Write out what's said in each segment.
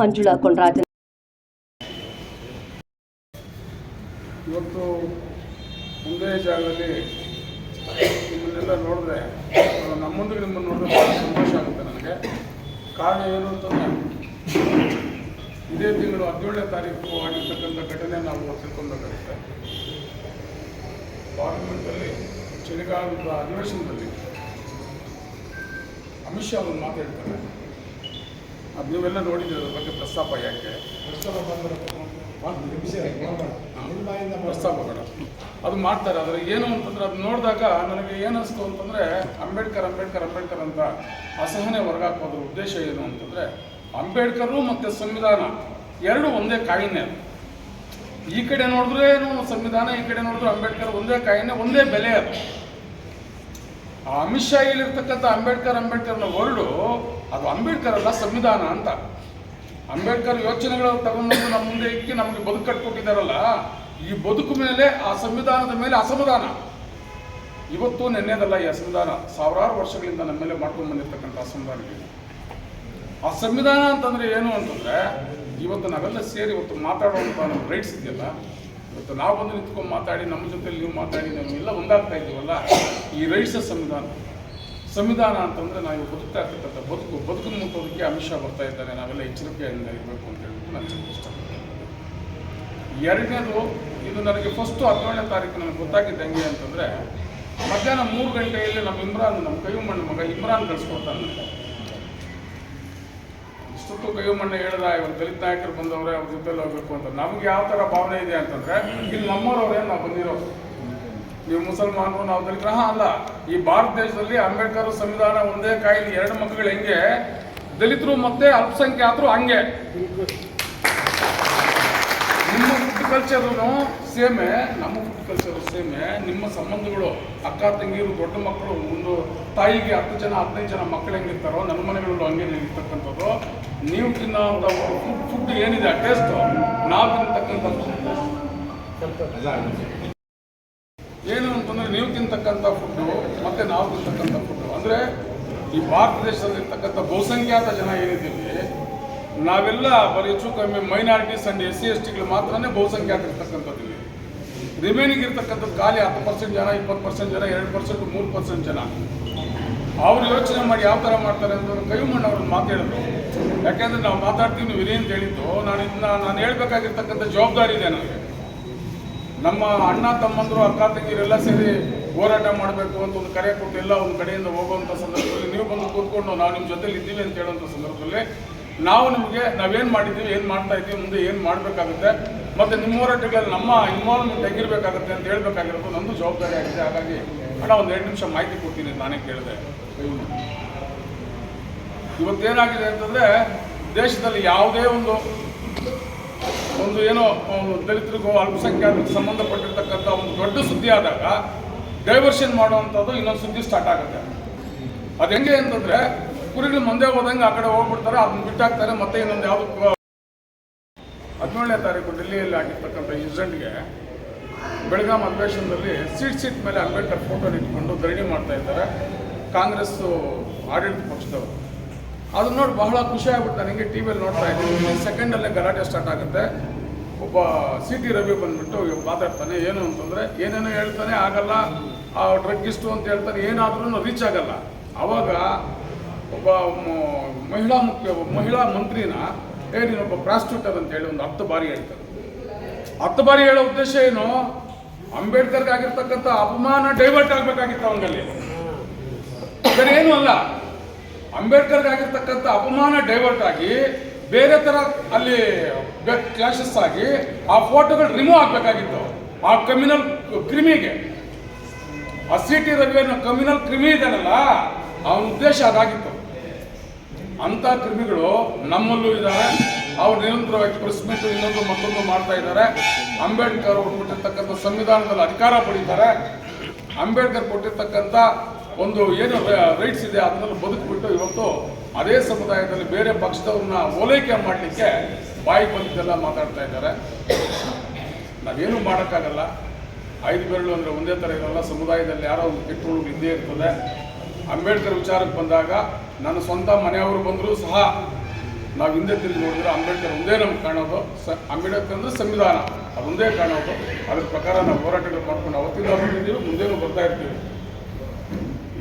ಮಂಜುಳಾ ಕೊಂಡರಾಜನ್ ಇವತ್ತು ಒಂದೇ ಜಾಗದಲ್ಲಿ ನಿಮ್ಮನ್ನೆಲ್ಲ ನೋಡಿದ್ರೆ ನಮ್ಮೊಂದಿಗೆ ನಿಮ್ಮನ್ನು ನೋಡಿದ್ರೆ ಭಾಳ ಸಂತೋಷ ಆಗುತ್ತೆ ನನಗೆ. ಕಾರಣ ಏನು ಅಂತಂದರೆ, ಇದೇ ತಿಂಗಳು ಹದಿನೇಳನೇ ತಾರೀಕು ಆಗಿರ್ತಕ್ಕಂಥ ಘಟನೆ ನಾವು ತಿಳ್ಕೊಬೇಕಾಗುತ್ತೆ ಪಾರ್ಲಿಮೆಂಟಲ್ಲಿ ಚಳಿಗಾಲದ ಅಧಿವೇಶನದಲ್ಲಿ ಅಮಿತ್ ಶಾ ಅವರು ಮಾತಾಡ್ತಾರೆ. ಅದು ನೀವೆಲ್ಲ ನೋಡಿದ್ರೆ ಅದ್ರ ಬಗ್ಗೆ ಪ್ರಸ್ತಾಪ ಯಾಕೆ? ಪ್ರಸ್ತಾಪ ಬೇಡ. ಅದು ಮಾಡ್ತಾರೆ ಆದರೆ ಏನು ಅಂತಂದ್ರೆ ಅದು ನೋಡಿದಾಗ ನನಗೆ ಏನು ಅನಿಸ್ತು ಅಂತಂದರೆ ಅಂಬೇಡ್ಕರ್ ಅಂಬೇಡ್ಕರ್ ಅಂಬೇಡ್ಕರ್ ಅಂತ ಅಸಹನೆ ಹೊರಗಾಕೋದ್ರ ಉದ್ದೇಶ ಏನು ಅಂತಂದರೆ ಅಂಬೇಡ್ಕರು ಮತ್ತು ಸಂವಿಧಾನ ಎರಡು ಒಂದೇ ಕಾಯಿನೇ ಅದು. ಈ ಕಡೆ ನೋಡಿದ್ರೇನು ಸಂವಿಧಾನ ಈ ಕಡೆ ನೋಡಿದ್ರೆ ಅಂಬೇಡ್ಕರ್ ಒಂದೇ ಕಾಯಿನೆ ಒಂದೇ ಬೆಲೆ ಅದು. ಆ ಅಮಿತ್ ಶಾ ಇಲ್ಲಿರ್ತಕ್ಕಂಥ ಅಂಬೇಡ್ಕರ್, ಅಂಬೇಡ್ಕರ್ನ ವರ್ಡು ಅದು ಅಂಬೇಡ್ಕರ್ ಅಲ್ಲ, ಸಂವಿಧಾನ ಅಂತ. ಅಂಬೇಡ್ಕರ್ ಯೋಚನೆಗಳು ತಗೊಂಡು ನಮ್ಮ ಮುಂದೆ ಇಕ್ಕಿ ನಮಗೆ ಬದುಕು ಕಟ್ಕೊಟ್ಟಿದ್ದಾರಲ್ಲ, ಈ ಬದುಕು ಮೇಲೆ, ಆ ಸಂವಿಧಾನದ ಮೇಲೆ ಅಸಮಾಧಾನ. ಇವತ್ತು ನೆನ್ನೆದಲ್ಲ ಈ ಅಸಂವಿಧಾನ ಸಾವಿರಾರು ವರ್ಷಗಳಿಂದ ನಮ್ಮ ಮೇಲೆ ಮಾಡ್ಕೊಂಡು ಬಂದಿರತಕ್ಕಂಥ ಅಸಂವಿಧಾನಗಳು ಆ ಸಂವಿಧಾನ ಅಂತಂದ್ರೆ ಏನು ಅಂತಂದ್ರೆ, ಇವತ್ತು ನಾವೆಲ್ಲ ಸೇರಿ ಇವತ್ತು ಮಾತಾಡುವಂಥ ರೈಟ್ಸ್ ಇದೆಯಲ್ಲ ಇವತ್ತು ನಾವು ಬಂದು ನಿಂತ್ಕೊಂಡು ಮಾತಾಡಿ, ನಮ್ಮ ಜೊತೆಲಿ ನೀವು ಮಾತಾಡಿ, ನಾವೆಲ್ಲ ಒಂದಾಗ್ತಾ ಇದ್ದೀವಲ್ಲ, ಈ ರೈಟ್ಸ್ ಸಂವಿಧಾನ ಸಂವಿಧಾನ ಅಂತಂದ್ರೆ ನಾವು ಬದುಕ್ತಾ ಇರ್ತಕ್ಕಂಥ ಬದುಕು ಬದುಕು ಮುಟ್ಟೋದಕ್ಕೆ ಅಮಿತ್ ಶಾ ಬರ್ತಾ ಇದ್ದಾರೆ, ನಾವೆಲ್ಲ ಎಚ್ಚರಿಕೆಯಿಂದ ಇರಬೇಕು ಅಂತ ಹೇಳ್ಬಿಟ್ಟು ನಾನು ಇಷ್ಟಪಡ್ತೀನಿ ಎರಡನೇದು, ಇದು ನನಗೆ ಫಸ್ಟು ಹದಿನೇಳನೇ ತಾರೀಕು ನನಗೆ ಗೊತ್ತಾಗಿದ್ದು ಹೆಂಗೆ ಅಂತಂದರೆ, ಮಧ್ಯಾಹ್ನ ಮೂರು ಗಂಟೆಯಲ್ಲಿ ನಮ್ಮ ಇಮ್ರಾನ್, ನಮ್ಮ ಕೈಮಣ್ಣ ಮಗ ಇಮ್ರಾನ್ ಕಳಿಸ್ಕೊಡ್ತಾನೆ. ಇಷ್ಟೊತ್ತು ಕೈಮಣ್ಣ ಹೇಳ್ದ ಇವರು ದಲಿತ ನಾಯಕರು ಬಂದವರೇ ಅವ್ರ ಜೊತೆಲಿ ಹೋಗ್ಬೇಕು ಅಂತ. ನಮ್ಗೆ ಯಾವ ಥರ ಭಾವನೆ ಇದೆ ಅಂತಂದ್ರೆ, ಇಲ್ಲಿ ನಮ್ಮವ್ರವ್ರೆ ನಾವು ಬಂದಿರೋದು. ನೀವು ಮುಸಲ್ಮಾನರು, ನಾವು ದಲಿತ ಹಾಂ, ಅಲ್ಲ, ಈ ಭಾರತ ದೇಶದಲ್ಲಿ ಅಂಬೇಡ್ಕರ್ ಸಂವಿಧಾನ ಒಂದೇ ಕಾಯಿಲೆ ಎರಡು ಮಕ್ಕಳು ಹೆಂಗೆ? ದಲಿತರು ಮತ್ತೆ ಅಲ್ಪಸಂಖ್ಯಾತರು ಹಂಗೆ. ಕಲ್ಚರು ಸೇಮೆ, ನಮ್ಮ ಫುಡ್ ಕಲ್ಚರು ಸೇಮೆ, ನಿಮ್ಮ ಸಂಬಂಧಗಳು ಅಕ್ಕ ತಂಗಿಯರು ದೊಡ್ಡ ಮಕ್ಕಳು, ಒಂದು ತಾಯಿಗೆ ಹತ್ತು ಜನ, ಹದಿನೈದು ಜನ ಮಕ್ಕಳು ಹೆಂಗಿರ್ತಾರೋ ನನ್ನ ಮನೆಗಳಲ್ಲೂ ಹಂಗೆ ಇರ್ತಕ್ಕಂಥದ್ದು. ನೀವು ತಿನ್ನೋ ಫುಡ್ ಫುಡ್ ಏನಿದೆ ಟೇಸ್ಟು ನಾವು ತಿನ್ನತಕ್ಕಂಥ ಏನು ಅಂತಂದರೆ, ನೀವು ತಿಂತಕ್ಕಂಥ ಫುಡ್ಡು ಮತ್ತು ನಾವು ತಿಂತಕ್ಕಂಥ ಫುಡ್ಡು ಅಂದ್ರೆ, ಈ ಭಾರತ ದೇಶದಲ್ಲಿರ್ತಕ್ಕಂಥ ಬಹುಸಂಖ್ಯಾತ ಜನ ಏನಿದ್ದೀವಿ ನಾವೆಲ್ಲ ಬರೀ ಹೆಚ್ಚು ಕಮ್ಮಿ minorities and S C S ಟಿಗಳು ಮಾತ್ರನೇ ಬಹುಸಂಖ್ಯಾತ ಇರ್ತಕ್ಕಂಥದ್ದು ಇಲ್ಲಿ. ರಿಮೈನಿಂಗ್ ಇರ್ತಕ್ಕಂಥದ್ದು ಖಾಲಿ ಹತ್ತು ಪರ್ಸೆಂಟ್ ಜನ, ಇಪ್ಪತ್ತು ಪರ್ಸೆಂಟ್ ಜನ, ಎರಡು ಪರ್ಸೆಂಟ್ ಮೂರು ಪರ್ಸೆಂಟ್ ಜನ. ಅವ್ರು ಯೋಚನೆ ಮಾಡಿ ಯಾವ ಥರ ಮಾಡ್ತಾರೆ ಅಂತಂದ್ರೆ ಕೈಮಣ್ಣ ಅವ್ರನ್ನ ಮಾತಾಡಿದ್ರು ಯಾಕೆಂದ್ರೆ ನಾವು ಮಾತಾಡ್ತೀವಿ, ನೀವು ಅಂತ ಹೇಳಿದ್ದು. ನಾನು ಇದನ್ನ ನಾನು ಹೇಳ್ಬೇಕಾಗಿರ್ತಕ್ಕಂಥ ಜವಾಬ್ದಾರಿ ಇದೆ ನನಗೆ. ನಮ್ಮ ಅಣ್ಣ, ತಮ್ಮಂದರು, ಅಕ್ಕ, ತಂಗಿರೆಲ್ಲ ಸೇರಿ ಹೋರಾಟ ಮಾಡಬೇಕು ಅಂತ ಒಂದು ಕರೆ ಕೊಟ್ಟು ಎಲ್ಲ ಒಂದು ಕಡೆಯಿಂದ ಹೋಗುವಂಥ ಸಂದರ್ಭದಲ್ಲಿ ನೀವು ಬಂದು ಕೂತ್ಕೊಂಡು ನಾವು ನಿಮ್ಮ ಜೊತೆಲಿ ಇದ್ದೀವಿ ಅಂತ ಹೇಳುವಂಥ ಸಂದರ್ಭದಲ್ಲಿ ನಾವು ನಿಮಗೆ ನಾವೇನು ಮಾಡಿದ್ದೀವಿ, ಏನು ಮಾಡ್ತಾ ಇದ್ದೀವಿ, ಮುಂದೆ ಏನು ಮಾಡಬೇಕಾಗುತ್ತೆ, ಮತ್ತು ನಿಮ್ಮ ಹೋರಾಟಗಳಲ್ಲಿ ನಮ್ಮ ಇನ್ವಾಲ್ವ್ಮೆಂಟ್ ಹೆಂಗಿರ್ಬೇಕಾಗುತ್ತೆ ಅಂತ ಹೇಳ್ಬೇಕಾಗಿರೋದು ನಂದು ಜವಾಬ್ದಾರಿ ಆಗಿದೆ. ಹಾಗಾಗಿ ಅಣ್ಣ, ಒಂದು ಎರಡು ನಿಮಿಷ ಮಾಹಿತಿ ಕೊಡ್ತೀನಿ ನಾನೇ ಕೇಳಿದೆ. ಇವತ್ತೇನಾಗಿದೆ ಅಂತಂದರೆ, ದೇಶದಲ್ಲಿ ಯಾವುದೇ ಒಂದು ಒಂದು ಏನೋ ದಲಿತರಿಗೂ ಅಲ್ಪಸಂಖ್ಯಾತರಿಗೆ ಸಂಬಂಧಪಟ್ಟಿರ್ತಕ್ಕಂಥ ಒಂದು ದೊಡ್ಡ ಸುದ್ದಿ ಆದಾಗ ಡೈವರ್ಷನ್ ಮಾಡುವಂಥದ್ದು ಇನ್ನೊಂದು ಸುದ್ದಿ ಸ್ಟಾರ್ಟ್ ಆಗುತ್ತೆ. ಅದು ಹೆಂಗೆ ಅಂತಂದ್ರೆ ಕುರಿಗಳು ಮುಂದೆ ಹೋದಂಗೆ ಆ ಕಡೆ ಹೋಗ್ಬಿಡ್ತಾರೆ, ಅದನ್ನ ಬಿಟ್ಟಾಕ್ತಾರೆ, ಮತ್ತೆ ಇನ್ನೊಂದು ಯಾವುದು ಹದಿನೇಳನೇ ತಾರೀಕು ಡೆಲ್ಲಿಯಲ್ಲಿ ಆಗಿರ್ತಕ್ಕಂಥ ಇನ್ಸಿಡೆಂಟ್ಗೆ ಬೆಳಗಾಂ ಅಧಿವೇಶನದಲ್ಲಿ ಸೀಟ್ ಸೀಟ್ ಮೇಲೆ ಅಂಬೇಡ್ಕರ್ ಫೋಟೋ ಇಟ್ಕೊಂಡು ಧರಣಿ ಮಾಡ್ತಾ ಇದ್ದಾರೆ ಕಾಂಗ್ರೆಸ್ ಆಡಳಿತ ಪಕ್ಷದವರು. ಅದನ್ನ ನೋಡಿ ಬಹಳ ಖುಷಿ ಆಗ್ಬಿಟ್ಟು ನನಗೆ ಟಿ ವಿಯಲ್ಲಿ ನೋಡ್ತಾ ಇದ್ದೀನಿ ಸೆಕೆಂಡಲ್ಲೇ ಗಲಾಟೆ ಸ್ಟಾರ್ಟ್ ಆಗುತ್ತೆ. ಒಬ್ಬ ಸಿ ಟಿ ರವಿ ಬಂದ್ಬಿಟ್ಟು ಮಾತಾಡ್ತಾನೆ, ಏನು ಅಂತಂದರೆ ಏನೇನೋ ಹೇಳ್ತಾನೆ, ಆಗಲ್ಲ, ಆ ಡ್ರಗ್ಗಿಸ್ಟು ಅಂತ ಹೇಳ್ತಾನೆ ಏನಾದ್ರೂ ರೀಚ್ ಆಗಲ್ಲ. ಅವಾಗ ಒಬ್ಬ ಮಹಿಳಾ ಮುಖ್ಯ ಮಹಿಳಾ ಮಂತ್ರಿನ ಏ ನೀನೊಬ್ಬ ಪ್ರಾಸ್ಟಿಟ್ಯೂಟರ್ ಅಂತ ಹೇಳಿ ಒಂದು ಹತ್ತು ಬಾರಿ ಹೇಳ್ತಾರೆ. ಹತ್ತು ಬಾರಿ ಹೇಳೋ ಉದ್ದೇಶ ಏನು? ಅಂಬೇಡ್ಕರ್ಗೆ ಆಗಿರ್ತಕ್ಕಂಥ ಅಪಮಾನ ಡೈವರ್ಟ್ ಆಗಬೇಕಾಗಿತ್ತು ಅವನಲ್ಲಿ. ಬೇರೆ ಏನೂ ಅಲ್ಲ. ಅಂಬೇಡ್ಕರ್ಗೆ ಆಗಿರ್ತಕ್ಕಂಥ ಅಪಮಾನ ಡೈವರ್ಟ್ ಆಗಿ ಬೇರೆ ಥರ ಅಲ್ಲಿ ಕ್ಲಾಶಸ್ ಆಗಿ ಆ ಫೋಟೋಗಳು ರಿಮೂವ್ ಆಗಬೇಕಾಗಿತ್ತು. ಆ ಕಮ್ಯುನಲ್ ಕ್ರಿಮಿಗೆ. ಆ ಸಿ ಟಿ ರವಿಯನ್ನು ಕಮ್ಯುನಲ್ ಕ್ರಿಮಿ ಇದೆಯಲ್ಲ ಅವನ ಉದ್ದೇಶ ಅದಾಗಿತ್ತು. ಅಂಥ ಕ್ರಿಮಿಗಳು ನಮ್ಮಲ್ಲೂ ಇದ್ದಾರೆ ಅವ್ರು ನಿರಂತರವಾಗಿ ಪ್ರೆಸ್ ಮೀಟ್ ಇನ್ನೊಂದು ಮತ್ತೊಂದು ಮಾಡ್ತಾ ಇದ್ದಾರೆ. ಅಂಬೇಡ್ಕರ್ ಅವರು ಕೊಟ್ಟಿರ್ತಕ್ಕಂಥ ಸಂವಿಧಾನದಲ್ಲಿ ಅಧಿಕಾರ ಪಡೀತಾರೆ. ಅಂಬೇಡ್ಕರ್ ಕೊಟ್ಟಿರ್ತಕ್ಕಂಥ ಒಂದು ಏನು ರೈಟ್ಸ್ ಇದೆ, ಅದನ್ನೆಲ್ಲ ಬದುಕ್ಬಿಟ್ಟು ಇವತ್ತು ಅದೇ ಸಮುದಾಯದಲ್ಲಿ ಬೇರೆ ಪಕ್ಷದವ್ರನ್ನ ಓಲೈಕೆ ಮಾಡಲಿಕ್ಕೆ ಬಾಯಿ ಬಂದಿದ್ದೆಲ್ಲ ಮಾತಾಡ್ತಾ ಇದ್ದಾರೆ. ನಾವೇನು ಮಾಡೋಕ್ಕಾಗಲ್ಲ. ಐದು ಬೆರಳು ಅಂದರೆ ಒಂದೇ ಥರ ಇರೋಲ್ಲ. ಸಮುದಾಯದಲ್ಲಿ ಯಾರೋ ಒಂದು ಕೆಟ್ಟ ಹುಡುಗ ಇದ್ದೇ ಇರ್ತದೆ. ಅಂಬೇಡ್ಕರ್ ವಿಚಾರಕ್ಕೆ ಬಂದಾಗ ನನ್ನ ಸ್ವಂತ ಮನೆಯವರು ಬಂದರೂ ಸಹ ನಾವು ಹಿಂದೆ ತಿರುಗಿ ನೋಡಿದ್ರೆ ಅಂಬೇಡ್ಕರ್ ಒಂದೇ ನಮ್ಗೆ ಕಾಣೋದು ಸ ಅಂಬೇಡ್ಕರ್ ಅಂದರೆ ಸಂವಿಧಾನ. ಅದೊಂದೇ ಕಾಣೋದು ಅದ್ರ ಪ್ರಕಾರ ನಾವು ಹೋರಾಟಗಳು ಮಾಡ್ಕೊಂಡು ಅವತ್ತಿಂದ ಬಂದಿದ್ದೀವಿ, ಮುಂದೇನು ಬರ್ತಾ ಇರ್ತೀವಿ.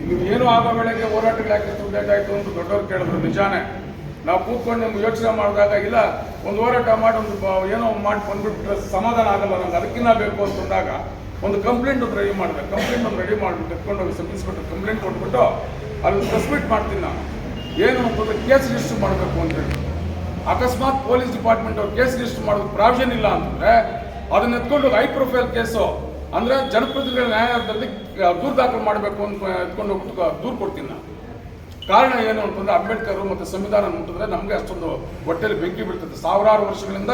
ನೀವು ಏನು ಆಗೋ ವೇಳೆಗೆ ಹೋರಾಟಗಳು ಯಾಕೆ ಬೇಕಾಯಿತು ಅಂತ ದೊಡ್ಡವ್ರು ಕೇಳಿದ್ರು ನಿಜಾನೇ. ನಾವು ಕೂತ್ಕೊಂಡು ನಮ್ಗೆ ಯೋಚನೆ ಮಾಡಿದಾಗ, ಇಲ್ಲ, ಒಂದು ಹೋರಾಟ ಮಾಡಿ ಒಂದು ಏನೋ ಮಾಡಿ ಬಂದ್ಬಿಟ್ರೆ ಸಮಾಧಾನ ಆಗಲ್ಲ, ನಂಗೆ ಅದಕ್ಕಿನ್ನ ಬೇಕು ಅಂತಂದಾಗ ಒಂದು ಕಂಪ್ಲೇಂಟ್ ಒಂದು ರೆಡಿ ಮಾಡಿದೆ ಕಂಪ್ಲೇಂಟ್ ಒಂದು ರೆಡಿ ಮಾಡಿಬಿಟ್ಟು ಎತ್ಕೊಂಡು ಹೋಗಿ ಸಬ್ ಇನ್ಸ್ಪೆಕ್ಟರ್ ಕಂಪ್ಲೇಂಟ್ ಕೊಟ್ಬಿಟ್ಟು ಅಲ್ಲಿ ಸಸ್ಮಿಟ್ ಮಾಡ್ತೀನಿ ನಾನು. ಏನು ಅಂತಂದ್ರೆ ಕೇಸ್ ರಿಜಿಸ್ಟರ್ ಮಾಡಬೇಕು ಅಂತೇಳಿ ಅಕಸ್ಮಾತ್ ಪೊಲೀಸ್ ಡಿಪಾರ್ಟ್ಮೆಂಟ್ ಅವ್ರು ಕೇಸ್ ರಿಜಿಸ್ಟರ್ ಮಾಡೋದು ಪ್ರಾವಿಷನ್ ಇಲ್ಲ ಅಂತಂದ್ರೆ ಅದನ್ನ ಎತ್ಕೊಂಡು ಹೈ ಪ್ರೊಫೈಲ್ ಕೇಸು ಅಂದ್ರೆ ಜನಪ್ರತಿನಿಧಿಗಳ ನ್ಯಾಯಾಲಯದಲ್ಲಿ ದೂರು ದಾಖಲು ಮಾಡಬೇಕು ಅಂತ ಎತ್ಕೊಂಡು ಹೋಗ್ಬಿಟ್ಟು ದೂರು ಕೊಡ್ತೀನಿ ನಾನು. ಕಾರಣ ಏನು ಅಂತಂದ್ರೆ ಅಂಬೇಡ್ಕರ್ ಮತ್ತು ಸಂವಿಧಾನ ಮುಟ್ಟಿದ್ರೆ ನಮಗೆ ಅಷ್ಟೊಂದು ಹೊಟ್ಟೆಯಲ್ಲಿ ಬೆಂಕಿ ಬೀಳ್ತದೆ. ಸಾವಿರಾರು ವರ್ಷಗಳಿಂದ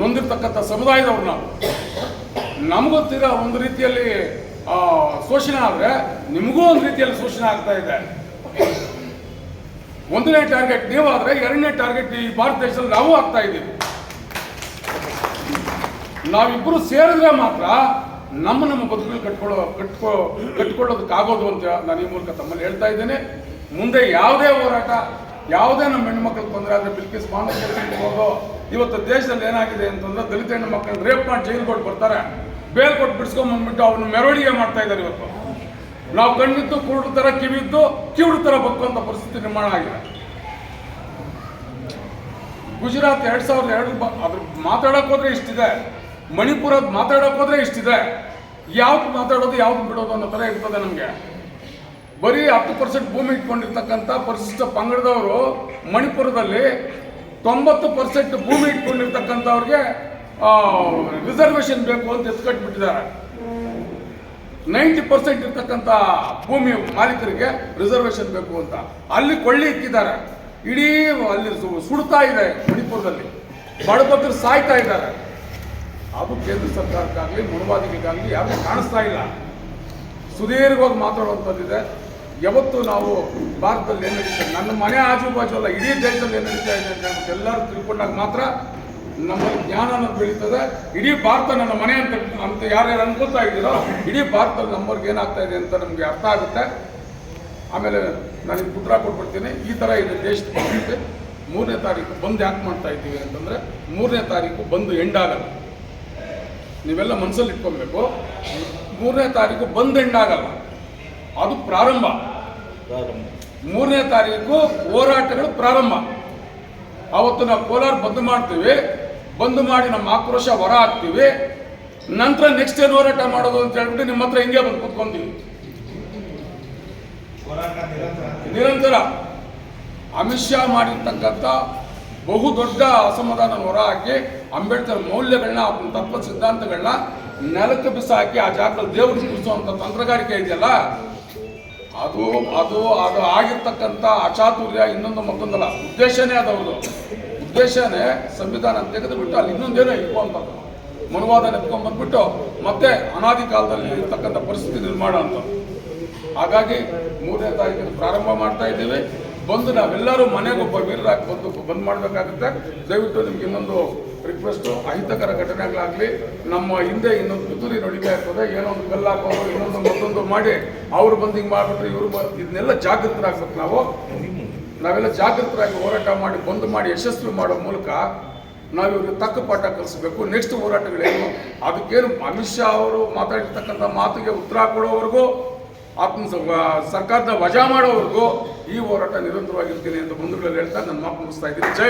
ನೊಂದಿರ್ತಕ್ಕಂಥ ಸಮುದಾಯದವ್ರು ನಾವು. ನಮಗೂ ತೀರಾ ಒಂದು ರೀತಿಯಲ್ಲಿ ಶೋಷಣೆ ಆದರೆ ನಿಮಗೂ ಒಂದು ರೀತಿಯಲ್ಲಿ ಶೋಷಣೆ ಆಗ್ತಾ ಇದೆ. ಒಂದನೇ ಟಾರ್ಗೆಟ್ ನೀವಾದ್ರೆ ಎರಡನೇ ಟಾರ್ಗೆಟ್ ಈ ಭಾರತ ದೇಶದಲ್ಲಿ ನಾವು ಆಗ್ತಾ ಇದ್ದೀವಿ. ನಾವಿಬ್ಬರು ಸೇರಿದ್ರೆ ಮಾತ್ರ ನಮ್ಮ ನಮ್ಮ ಬದುಕಲ್ಲಿ ಕಟ್ಕೊಳ್ಳೋ, ಕಟ್ಕೊ, ಕಟ್ಕೊಳ್ಳೋದಕ್ಕಾಗೋದು ಅಂತ ನಾನು ಈ ಮೂಲಕ ತಮ್ಮಲ್ಲಿ ಹೇಳ್ತಾ ಇದ್ದೇನೆ. ಮುಂದೆ ಯಾವುದೇ ಹೋರಾಟ, ಯಾವುದೇ ನಮ್ಮ ಹೆಣ್ಮಕ್ಳಿಗೆ ತೊಂದರೆ ಆದರೆ ಬಿಲ್ಕಿಸ್ ಮಾನವ ಇವತ್ತು ದೇಶದಲ್ಲಿ ಏನಾಗಿದೆ ಅಂತಂದ್ರೆ ದಲಿತ ಹೆಣ್ಣು ಮಕ್ಕಳನ್ನ ರೇಪ್ ಮಾಡಿ ಜೈಲು ಕೊಟ್ಟು ಬರ್ತಾರೆ. ಬೇಲ್ ಕೊಟ್ಟು ಬಿಡಿಸ್ಕೊಂಡ್ ಬಂದ್ಬಿಟ್ಟು ಅವ್ರನ್ನ ಮೆರವಣಿಗೆ ಮಾಡ್ತಾ ಇದ್ದಾರೆ ಇವತ್ತು. ನಾವು ಕಣ್ಣಿದ್ದು, ಕುರುಡು ಥರ ಕಿವಿದ್ದು, ಕಿವುಡು ಥರ ಬದುಕುವಂಥ ಪರಿಸ್ಥಿತಿ ನಿರ್ಮಾಣ ಆಗಿದೆ. ಗುಜರಾತ್ ಎರಡು ಸಾವಿರದ ಎರಡು ಅದ್ರ ಮಾತಾಡಕ್ ಹೋದ್ರೆ ಇಷ್ಟಿದೆ. ಮಣಿಪುರದ ಮಾತಾಡಕ್ ಹೋದ್ರೆ ಇಷ್ಟಿದೆ. ಯಾವ್ದು ಮಾತಾಡೋದು, ಯಾವ್ದು ಬಿಡೋದು ಅನ್ನೋ ಥರ ಇರ್ತದೆ ನಮಗೆ. ಬರೀ ಹತ್ತು ಪರ್ಸೆಂಟ್ ಭೂಮಿ ಇಟ್ಕೊಂಡಿರ್ತಕ್ಕಂಥ ಪರಿಶಿಷ್ಟ ಪಂಗಡದವರು ಮಣಿಪುರದಲ್ಲಿ ತೊಂಬತ್ತು ಪರ್ಸೆಂಟ್ ಭೂಮಿ ಇಟ್ಕೊಂಡಿರ್ತಕ್ಕಂಥವ್ರಿಗೆ ರಿಸರ್ವೇಶನ್ ಬೇಕು ಅಂತ ಎತ್ಕಟ್ಬಿಟ್ಟಿದ್ದಾರೆ. ನೈಂಟಿ ಪರ್ಸೆಂಟ್ ಇರ್ತಕ್ಕಂಥ ಭೂಮಿ ಮಾಲೀಕರಿಗೆ ರಿಸರ್ವೇಶನ್ ಬೇಕು ಅಂತ. ಅಲ್ಲಿ ಕೊಳ್ಳಿ ಇಕ್ಕಿದ್ದಾರೆ. ಇಡೀ ಅಲ್ಲಿ ಸುಡ್ತಾ ಇದೆ ಮಣಿಪುರದಲ್ಲಿ. ಬಡಬದ್ರು ಸಾಯ್ತಾ ಇದ್ದಾರೆ. ಅದು ಕೇಂದ್ರ ಸರ್ಕಾರಕ್ಕಾಗಲಿ ಮುಳುವಾದಿಗಳಿಗಾಗಲಿ ಯಾರು ಕಾಣಿಸ್ತಾ ಇಲ್ಲ. ಸುದೀರ್ಘವಾಗಿ ಮಾತಾಡುವಂಥದ್ದಿದೆ. ಯಾವತ್ತು ನಾವು ಭಾರತದಲ್ಲಿ ಏನು ನಡೀತದೆ ನನ್ನ ಮನೆ ಆಜು ಬಾಜು ಅಲ್ಲ, ಇಡೀ ದೇಶದಲ್ಲಿ ಏನು ನಡೀತಾ ಇದೆ ಅಂತ ಎಲ್ಲರೂ ತಿಳ್ಕೊಂಡಾಗ ಮಾತ್ರ ನಮ್ಮ ಜ್ಞಾನ ಅನ್ನೋದು ಬೆಳೀತದೆ. ಇಡೀ ಭಾರತ ನನ್ನ ಮನೆ ಅಂತ ಅಂತ ಯಾರ್ಯಾರು ಅನ್ಕೋತಾ ಇದ್ದೀರೋ ಇಡೀ ಭಾರತದಲ್ಲಿ ನಮ್ಮವ್ರಿಗೆ ಏನಾಗ್ತಾ ಇದೆ ಅಂತ ನಮಗೆ ಅರ್ಥ ಆಗುತ್ತೆ. ಆಮೇಲೆ ನನಗೆ ಪುತ್ರ ಕೊಟ್ಬಿಡ್ತೀನಿ. ಈ ಥರ ಇದೆ ದೇಶದ ಪರಿಸ್ಥಿತಿ. ಮೂರನೇ ತಾರೀಕು ಬಂದ್ ಯಾಕೆ ಮಾಡ್ತಾ ಇದ್ದೀವಿ ಅಂತಂದರೆ, ಮೂರನೇ ತಾರೀಕು ಬಂದು ಎಂಡಾಗಲ್ಲ ನೀವೆಲ್ಲ ಮನಸ್ಸಲ್ಲಿ ಇಟ್ಕೊಬೇಕು ಮೂರನೇ ತಾರೀಕು ಬಂದ್ ಎಂಡಾಗಲ್ಲ ಅದು ಪ್ರಾರಂಭ. ಮೂರನೇ ತಾರೀಕು ಹೋರಾಟಗಳು ಪ್ರಾರಂಭ. ಅವತ್ತು ನಾವು ಕೋಲಾರ ಬಂದ್ ಮಾಡ್ತೀವಿ. ಬಂದ್ ಮಾಡಿ ನಮ್ಮ ಆಕ್ರೋಶ ಹೊರ ಹಾಕ್ತೀವಿ. ನಂತರ ನೆಕ್ಸ್ಟ್ ಏನು ಹೋರಾಟ ಮಾಡೋದು ಅಂತ ಹೇಳ್ಬಿಟ್ಟು ನಿಮ್ಮ ಹತ್ರ ಹಿಂಗೆ ಬಂದು ಕೂತ್ಕೊಂತೀವಿ. ನಿರಂತರ. ಅಮಿತ್ ಶಾ ಮಾಡಿರ್ತಕ್ಕಂಥ ಬಹು ದೊಡ್ಡ ಅಸಮಾಧಾನ ಹೊರಹಾಕಿ ಅಂಬೇಡ್ಕರ್ ಮೌಲ್ಯಗಳನ್ನ ಅವನ ತತ್ವ ಸಿದ್ಧಾಂತಗಳನ್ನ ನೆಲಕ್ಕೆ ಬಿಸಾಕಿ ಆ ಜಾಗದಲ್ಲಿ ದೇವರು ಕೂರಿಸುವಂಥ ತಂತ್ರಗಾರಿಕೆ ಇದೆಯಲ್ಲ ಅದು ಅದು ಅದು ಆಗಿರ್ತಕ್ಕಂಥ ಅಚಾತುರ್ಯ ಇನ್ನೊಂದು ಮತ್ತೊಂದಲ್ಲ. ಉದ್ದೇಶನೇ ಅದವ್ರದ್ದು ಉದ್ದೇಶನೇ ಸಂವಿಧಾನ ತೆಗೆದು ಬಿಟ್ಟು ಅಲ್ಲಿ ಇನ್ನೊಂದೇನೋ ಇಟ್ಕೊಂತ ಮನುವಾದ ಎತ್ಕೊಂಡ್ಬಂದ್ಬಿಟ್ಟು ಮತ್ತೆ ಅನಾದಿ ಕಾಲದಲ್ಲಿ ಇರ್ತಕ್ಕಂಥ ಪರಿಸ್ಥಿತಿ ನಿರ್ಮಾಣ ಅಂತ. ಹಾಗಾಗಿ ಮೂರನೇ ತಾರೀಕಿನ ಪ್ರಾರಂಭ ಮಾಡ್ತಾ ಇದ್ದೀವಿ. ಬಂದು ನಾವೆಲ್ಲರೂ ಮನೆಗೊಬ್ಬ ವೀರರಾಗಿ ಬಂದು ಬಂದ್ ಮಾಡಬೇಕಾಗುತ್ತೆ. ದಯವಿಟ್ಟು ನಿಮ್ಗೆ ಇನ್ನೊಂದು ರಿಕ್ವೆಸ್ಟು ಅಹಿತಕರ ಘಟನೆಗಳಾಗಲಿ, ನಮ್ಮ ಹಿಂದೆ ಇನ್ನೊಂದು ಪಿತೂರಿ ನಡೀತಾ ಇರ್ತದೆ, ಏನೋ ಒಂದು ಬೆಲ್ಲ ಹಾಕೋದು, ಇನ್ನೊಂದು ಮತ್ತೊಂದು ಮಾಡಿ, ಅವ್ರು ಬಂದು ಹಿಂಗೆ ಮಾಡಿಬಿಟ್ರೆ ಇವರು ಇದನ್ನೆಲ್ಲ ಜಾಗೃತರಾಗ್ಬೇಕು ನಾವು. ನಾವೆಲ್ಲ ಜಾಗೃತರಾಗಿ ಹೋರಾಟ ಮಾಡಿ, ಬಂದ್ ಮಾಡಿ, ಯಶಸ್ವಿ ಮಾಡೋ ಮೂಲಕ ನಾವು ಇವ್ರಿಗೆ ತಕ್ಕ ಪಾಠ ಕಲಿಸ್ಬೇಕು. ನೆಕ್ಸ್ಟ್ ಹೋರಾಟಗಳೇನು? ಅದಕ್ಕೇನು ಅಮಿತ್ ಶಾ ಅವರು ಮಾತಾಡಿರ್ತಕ್ಕಂಥ ಮಾತಿಗೆ ಉತ್ತರ ಕೊಡೋವರೆಗೂ ಆತನ ಸ- ಸರ್ಕಾರದ ವಜಾ ಮಾಡೋವರೆಗೂ ಈ ಹೋರಾಟ ನಿರಂತರವಾಗಿರ್ತೀನಿ ಅಂತ ಬಂಧುಗಳಲ್ಲಿ ಹೇಳ್ತಾ ನನ್ನ ಮಾತು ಮುಗಿಸ್ತಾ ಇದ್ದೀನಿ. ಜೈ